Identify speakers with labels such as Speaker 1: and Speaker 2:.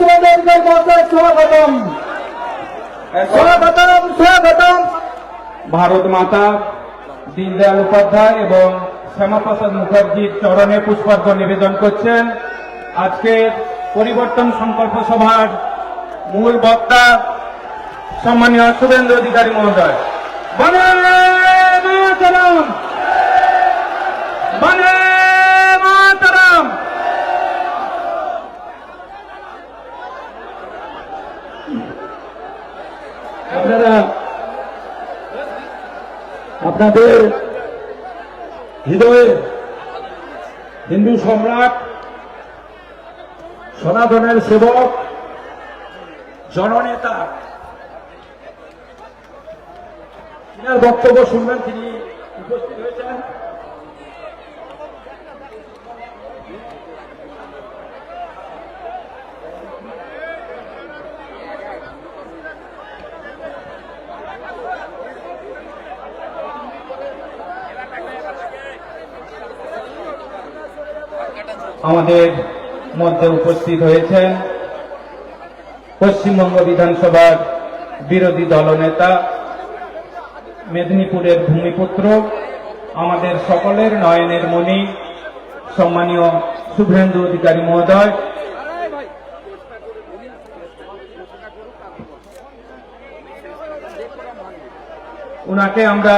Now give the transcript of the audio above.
Speaker 1: অধিকারী স্বাগতম। স্বাগতম স্বাগতম।
Speaker 2: ভারত মাতা দীনদয়াল উপাধ্যায় এবং শ্যামাপ্রসাদ মুখার্জির চরণে পুষ্পার্ঘ্য নিবেদন করছেন। আজকের পরিবর্তন সংকল্প সভার মূল বক্তা সম্মানীয় শুভেন্দু অধিকারী মহোদয়। বনে মাতরম বনে মাতরম
Speaker 1: আপনারা আপনাদের হৃদয়ে হিন্দু সম্রাট সনাতনের সেবক জননেতা তিনার বক্তব্য শুনবেন তিনি উপস্থিত হয়েছেন।
Speaker 2: আমাদের মধ্যে উপস্থিত হয়েছেন পশ্চিমবঙ্গ বিধানসভার বিরোধী দলনেতা মেদিনীপুরের ভূমিপুত্র, আমাদের সকলের নয়নের মণি, সম্মানীয় শুভেন্দু অধিকারী মহোদয়। ওনাকে আমরা